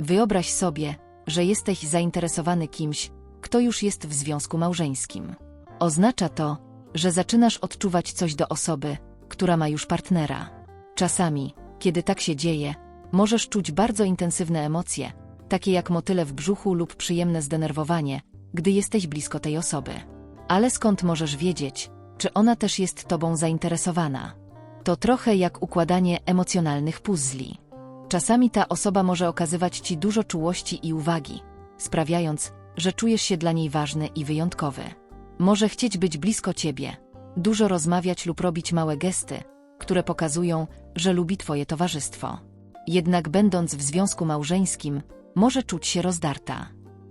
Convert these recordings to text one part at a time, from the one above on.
Wyobraź sobie, że jesteś zainteresowany kimś, kto już jest w związku małżeńskim. Oznacza to, że zaczynasz odczuwać coś do osoby, która ma już partnera. Czasami, kiedy tak się dzieje, możesz czuć bardzo intensywne emocje, takie jak motyle w brzuchu lub przyjemne zdenerwowanie, gdy jesteś blisko tej osoby. Ale skąd możesz wiedzieć, czy ona też jest tobą zainteresowana? To trochę jak układanie emocjonalnych puzli. Czasami ta osoba może okazywać ci dużo czułości i uwagi, sprawiając, że czujesz się dla niej ważny i wyjątkowy. Może chcieć być blisko ciebie, dużo rozmawiać lub robić małe gesty, które pokazują, że lubi twoje towarzystwo. Jednak będąc w związku małżeńskim, może czuć się rozdarta.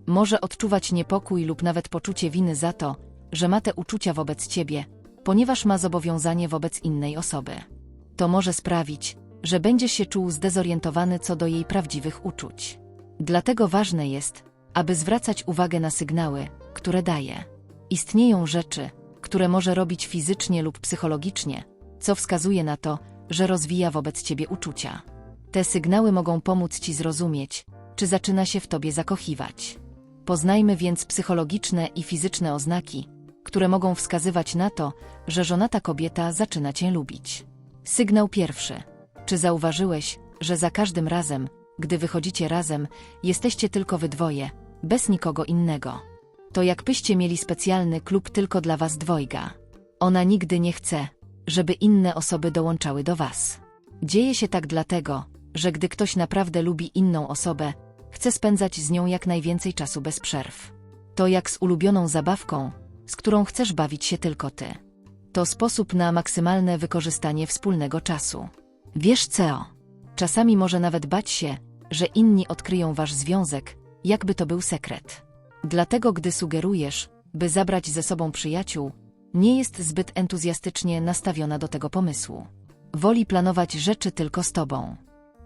Może odczuwać niepokój lub nawet poczucie winy za to, że ma te uczucia wobec ciebie, ponieważ ma zobowiązanie wobec innej osoby. To może sprawić, że będziesz się czuł zdezorientowany co do jej prawdziwych uczuć. Dlatego ważne jest, aby zwracać uwagę na sygnały, które daje. Istnieją rzeczy, które może robić fizycznie lub psychologicznie, co wskazuje na to, że rozwija wobec ciebie uczucia. Te sygnały mogą pomóc ci zrozumieć, czy zaczyna się w tobie zakochiwać. Poznajmy więc psychologiczne i fizyczne oznaki, które mogą wskazywać na to, że żonata kobieta zaczyna cię lubić. Sygnał pierwszy. Czy zauważyłeś, że za każdym razem, gdy wychodzicie razem, jesteście tylko wy dwoje, bez nikogo innego? To jakbyście mieli specjalny klub tylko dla was dwojga. Ona nigdy nie chce, żeby inne osoby dołączały do was. Dzieje się tak dlatego, że gdy ktoś naprawdę lubi inną osobę, chce spędzać z nią jak najwięcej czasu bez przerw. To jak z ulubioną zabawką, z którą chcesz bawić się tylko ty. To sposób na maksymalne wykorzystanie wspólnego czasu. Wiesz co? Czasami może nawet bać się, że inni odkryją wasz związek, jakby to był sekret. Dlatego gdy sugerujesz, by zabrać ze sobą przyjaciół, nie jest zbyt entuzjastycznie nastawiona do tego pomysłu. Woli planować rzeczy tylko z tobą.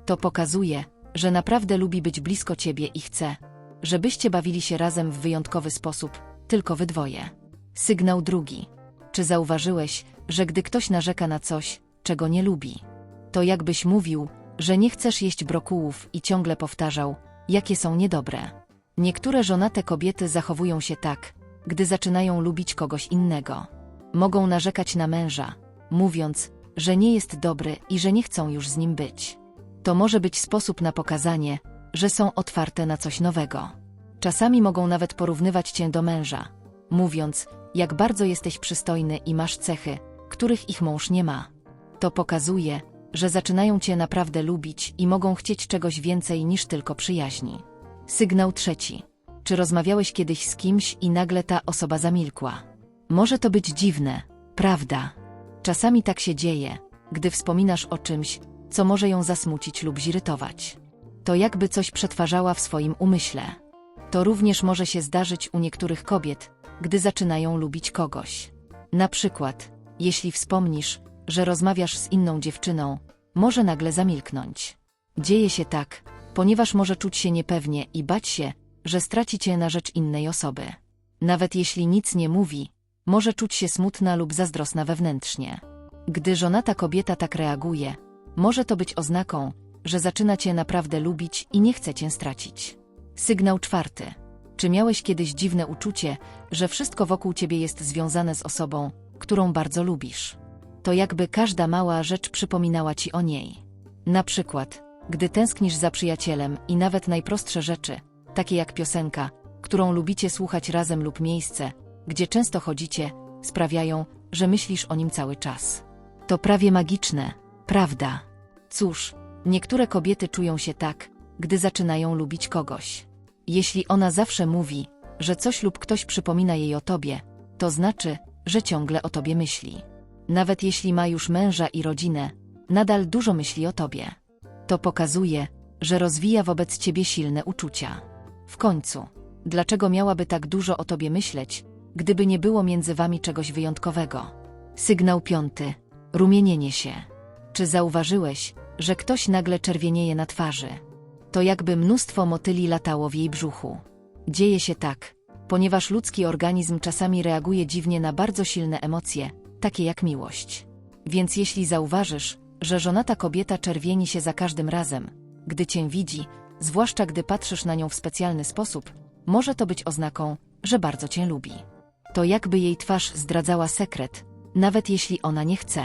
To pokazuje, że naprawdę lubi być blisko ciebie i chce, żebyście bawili się razem w wyjątkowy sposób, tylko wy dwoje. Sygnał drugi. Czy zauważyłeś, że gdy ktoś narzeka na coś, czego nie lubi, to jakbyś mówił, że nie chcesz jeść brokułów i ciągle powtarzał, jakie są niedobre. Niektóre żonate kobiety zachowują się tak, gdy zaczynają lubić kogoś innego. Mogą narzekać na męża, mówiąc, że nie jest dobry i że nie chcą już z nim być. To może być sposób na pokazanie, że są otwarte na coś nowego. Czasami mogą nawet porównywać cię do męża, mówiąc, jak bardzo jesteś przystojny i masz cechy, których ich mąż nie ma. To pokazuje, że zaczynają cię naprawdę lubić i mogą chcieć czegoś więcej niż tylko przyjaźni. Sygnał trzeci. Czy rozmawiałeś kiedyś z kimś i nagle ta osoba zamilkła? Może to być dziwne, prawda? Czasami tak się dzieje, gdy wspominasz o czymś, co może ją zasmucić lub zirytować. To jakby coś przetwarzała w swoim umyśle. To również może się zdarzyć u niektórych kobiet, gdy zaczynają lubić kogoś. Na przykład, jeśli wspomnisz, że rozmawiasz z inną dziewczyną, może nagle zamilknąć. Dzieje się tak, ponieważ może czuć się niepewnie i bać się, że straci cię na rzecz innej osoby. Nawet jeśli nic nie mówi, może czuć się smutna lub zazdrosna wewnętrznie. Gdy żonata kobieta tak reaguje, może to być oznaką, że zaczyna cię naprawdę lubić i nie chce cię stracić. Sygnał czwarty. Czy miałeś kiedyś dziwne uczucie, że wszystko wokół ciebie jest związane z osobą, którą bardzo lubisz? To jakby każda mała rzecz przypominała ci o niej. Na przykład, gdy tęsknisz za przyjacielem i nawet najprostsze rzeczy, takie jak piosenka, którą lubicie słuchać razem lub miejsce, gdzie często chodzicie, sprawiają, że myślisz o nim cały czas. To prawie magiczne, prawda? Cóż, niektóre kobiety czują się tak, gdy zaczynają lubić kogoś. Jeśli ona zawsze mówi, że coś lub ktoś przypomina jej o tobie, to znaczy, że ciągle o tobie myśli. Nawet jeśli ma już męża i rodzinę, nadal dużo myśli o tobie. To pokazuje, że rozwija wobec ciebie silne uczucia. W końcu, dlaczego miałaby tak dużo o tobie myśleć, gdyby nie było między wami czegoś wyjątkowego? Sygnał piąty. Rumienienie się. Czy zauważyłeś, że ktoś nagle czerwienieje na twarzy? To jakby mnóstwo motyli latało w jej brzuchu. Dzieje się tak, ponieważ ludzki organizm czasami reaguje dziwnie na bardzo silne emocje, takie jak miłość. Więc jeśli zauważysz, że żonata kobieta czerwieni się za każdym razem, gdy cię widzi, zwłaszcza gdy patrzysz na nią w specjalny sposób, może to być oznaką, że bardzo cię lubi. To jakby jej twarz zdradzała sekret, nawet jeśli ona nie chce.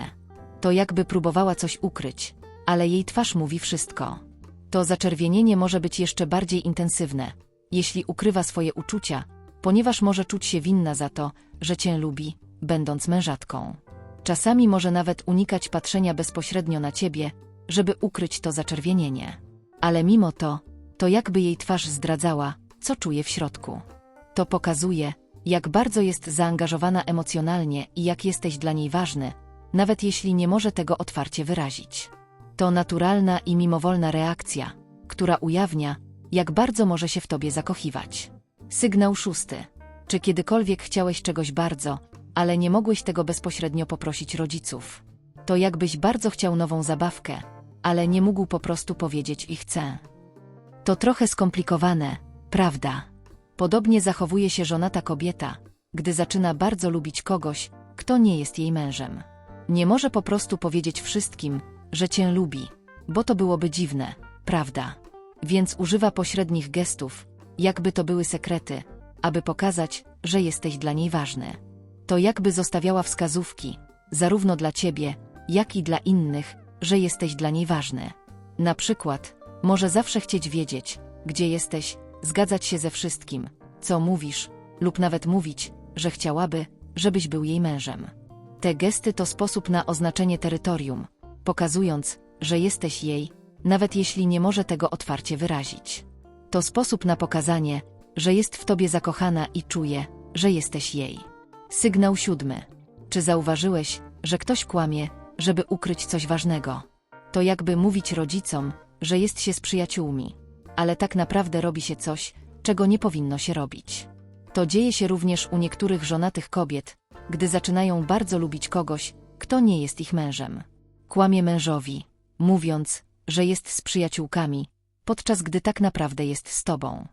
To jakby próbowała coś ukryć, ale jej twarz mówi wszystko. To zaczerwienienie może być jeszcze bardziej intensywne, jeśli ukrywa swoje uczucia, ponieważ może czuć się winna za to, że cię lubi, będąc mężatką. Czasami może nawet unikać patrzenia bezpośrednio na ciebie, żeby ukryć to zaczerwienienie. Ale mimo to, to jakby jej twarz zdradzała, co czuje w środku. To pokazuje, jak bardzo jest zaangażowana emocjonalnie i jak jesteś dla niej ważny, nawet jeśli nie może tego otwarcie wyrazić. To naturalna i mimowolna reakcja, która ujawnia, jak bardzo może się w tobie zakochiwać. Sygnał szósty. Czy kiedykolwiek chciałeś czegoś bardzo, ale nie mogłeś tego bezpośrednio poprosić rodziców? To jakbyś bardzo chciał nową zabawkę, ale nie mógł po prostu powiedzieć i chcę. To trochę skomplikowane, prawda? Podobnie zachowuje się żonata kobieta, gdy zaczyna bardzo lubić kogoś, kto nie jest jej mężem. Nie może po prostu powiedzieć wszystkim, że cię lubi, bo to byłoby dziwne, prawda? Więc używa pośrednich gestów, jakby to były sekrety, aby pokazać, że jesteś dla niej ważny. To jakby zostawiała wskazówki, zarówno dla ciebie, jak i dla innych, że jesteś dla niej ważny. Na przykład, może zawsze chcieć wiedzieć, gdzie jesteś, zgadzać się ze wszystkim, co mówisz, lub nawet mówić, że chciałaby, żebyś był jej mężem. Te gesty to sposób na oznaczenie terytorium, pokazując, że jesteś jej, nawet jeśli nie może tego otwarcie wyrazić. To sposób na pokazanie, że jest w tobie zakochana i czuje, że jesteś jej. Sygnał siódmy. Czy zauważyłeś, że ktoś kłamie, żeby ukryć coś ważnego? To jakby mówić rodzicom, że jest się z przyjaciółmi, ale tak naprawdę robi się coś, czego nie powinno się robić. To dzieje się również u niektórych żonatych kobiet, gdy zaczynają bardzo lubić kogoś, kto nie jest ich mężem. Kłamie mężowi, mówiąc, że jest z przyjaciółkami, podczas gdy tak naprawdę jest z tobą.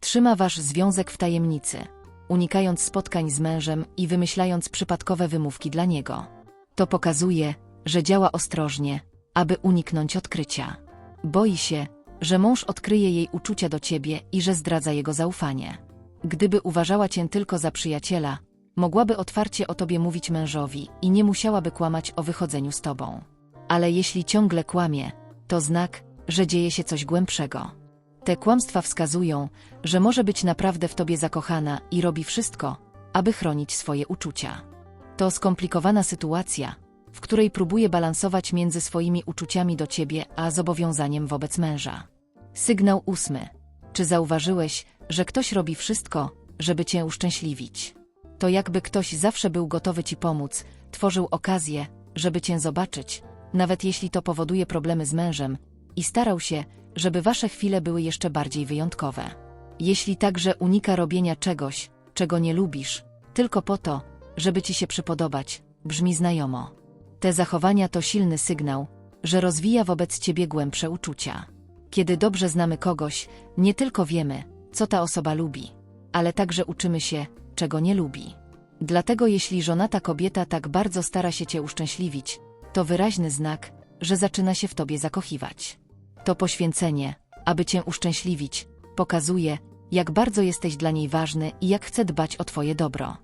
Trzyma wasz związek w tajemnicy, unikając spotkań z mężem i wymyślając przypadkowe wymówki dla niego. To pokazuje, że działa ostrożnie, aby uniknąć odkrycia. Boi się, że mąż odkryje jej uczucia do ciebie i że zdradza jego zaufanie. Gdyby uważała cię tylko za przyjaciela, mogłaby otwarcie o tobie mówić mężowi i nie musiałaby kłamać o wychodzeniu z tobą. Ale jeśli ciągle kłamie, to znak, że dzieje się coś głębszego. Te kłamstwa wskazują, że może być naprawdę w tobie zakochana i robi wszystko, aby chronić swoje uczucia. To skomplikowana sytuacja, w której próbuje balansować między swoimi uczuciami do ciebie a zobowiązaniem wobec męża. Sygnał ósmy. Czy zauważyłeś, że ktoś robi wszystko, żeby cię uszczęśliwić? To jakby ktoś zawsze był gotowy ci pomóc, tworzył okazję, żeby cię zobaczyć, nawet jeśli to powoduje problemy z mężem, i starał się, żeby wasze chwile były jeszcze bardziej wyjątkowe. Jeśli także unika robienia czegoś, czego nie lubisz, tylko po to, żeby ci się przypodobać, brzmi znajomo. Te zachowania to silny sygnał, że rozwija wobec ciebie głębsze uczucia. Kiedy dobrze znamy kogoś, nie tylko wiemy, co ta osoba lubi, ale także uczymy się, czego nie lubi. Dlatego jeśli żonata kobieta tak bardzo stara się cię uszczęśliwić, to wyraźny znak, że zaczyna się w tobie zakochiwać. To poświęcenie, aby cię uszczęśliwić, pokazuje, jak bardzo jesteś dla niej ważny i jak chce dbać o twoje dobro.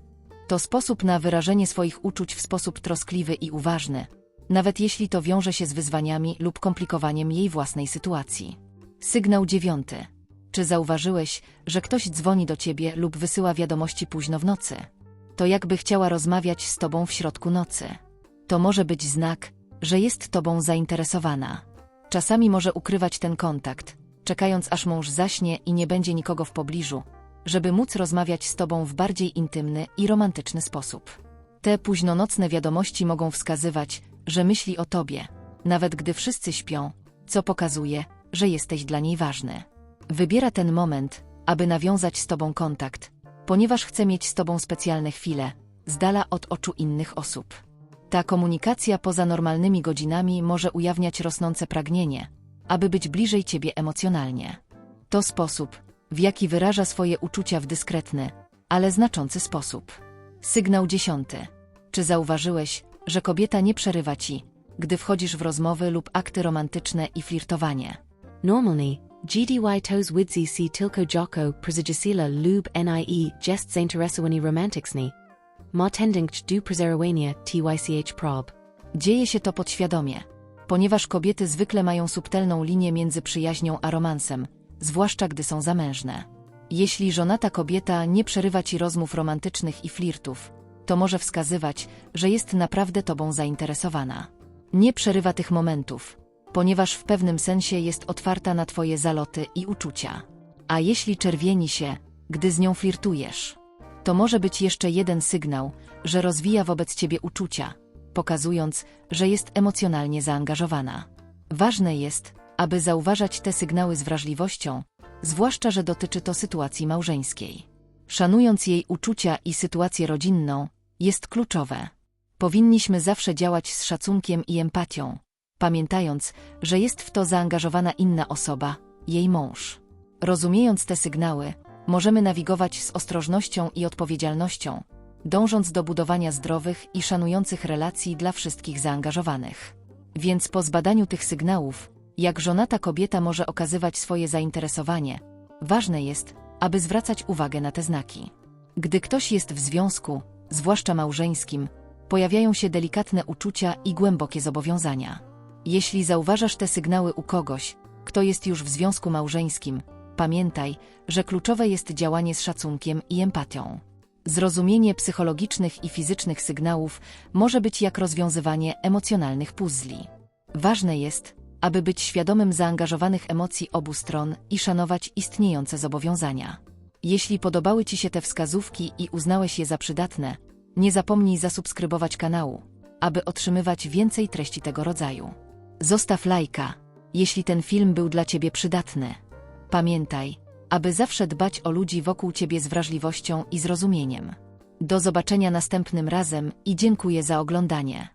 To sposób na wyrażenie swoich uczuć w sposób troskliwy i uważny, nawet jeśli to wiąże się z wyzwaniami lub komplikowaniem jej własnej sytuacji. Sygnał dziewiąty. Czy zauważyłeś, że ktoś dzwoni do ciebie lub wysyła wiadomości późno w nocy? To jakby chciała rozmawiać z tobą w środku nocy. To może być znak, że jest tobą zainteresowana. Czasami może ukrywać ten kontakt, czekając aż mąż zaśnie i nie będzie nikogo w pobliżu, żeby móc rozmawiać z tobą w bardziej intymny i romantyczny sposób. Te późnonocne wiadomości mogą wskazywać, że myśli o tobie, nawet gdy wszyscy śpią, co pokazuje, że jesteś dla niej ważny. Wybiera ten moment, aby nawiązać z tobą kontakt, ponieważ chce mieć z tobą specjalne chwile, z dala od oczu innych osób. Ta komunikacja poza normalnymi godzinami może ujawniać rosnące pragnienie, aby być bliżej ciebie emocjonalnie. To sposób, w jaki wyraża swoje uczucia w dyskretny, ale znaczący sposób. Sygnał dziesiąty. Czy zauważyłeś, że kobieta nie przerywa ci, gdy wchodzisz w rozmowy lub akty romantyczne i flirtowanie? Normally, GDY tos widzi si tylko joko przezygisila lub nie jest zainteresowani romantycznie. Ma tending du prezerowania tych prob. Dzieje się to podświadomie, ponieważ kobiety zwykle mają subtelną linię między przyjaźnią a romansem, zwłaszcza gdy są zamężne. Jeśli żonata kobieta nie przerywa ci rozmów romantycznych i flirtów, to może wskazywać, że jest naprawdę tobą zainteresowana. Nie przerywa tych momentów, ponieważ w pewnym sensie jest otwarta na twoje zaloty i uczucia. A jeśli czerwieni się, gdy z nią flirtujesz, to może być jeszcze jeden sygnał, że rozwija wobec ciebie uczucia, pokazując, że jest emocjonalnie zaangażowana. Ważne jest, aby zauważać te sygnały z wrażliwością, zwłaszcza, że dotyczy to sytuacji małżeńskiej. Szanując jej uczucia i sytuację rodzinną, jest kluczowe. Powinniśmy zawsze działać z szacunkiem i empatią, pamiętając, że jest w to zaangażowana inna osoba, jej mąż. Rozumiejąc te sygnały, możemy nawigować z ostrożnością i odpowiedzialnością, dążąc do budowania zdrowych i szanujących relacji dla wszystkich zaangażowanych. Więc po zbadaniu tych sygnałów, jak żonata kobieta może okazywać swoje zainteresowanie, ważne jest, aby zwracać uwagę na te znaki. Gdy ktoś jest w związku, zwłaszcza małżeńskim, pojawiają się delikatne uczucia i głębokie zobowiązania. Jeśli zauważasz te sygnały u kogoś, kto jest już w związku małżeńskim, pamiętaj, że kluczowe jest działanie z szacunkiem i empatią. Zrozumienie psychologicznych i fizycznych sygnałów może być jak rozwiązywanie emocjonalnych puzli. Ważne jest, aby być świadomym zaangażowanych emocji obu stron i szanować istniejące zobowiązania. Jeśli podobały Ci się te wskazówki i uznałeś je za przydatne, nie zapomnij zasubskrybować kanału, aby otrzymywać więcej treści tego rodzaju. Zostaw lajka, jeśli ten film był dla Ciebie przydatny. Pamiętaj, aby zawsze dbać o ludzi wokół Ciebie z wrażliwością i zrozumieniem. Do zobaczenia następnym razem i dziękuję za oglądanie.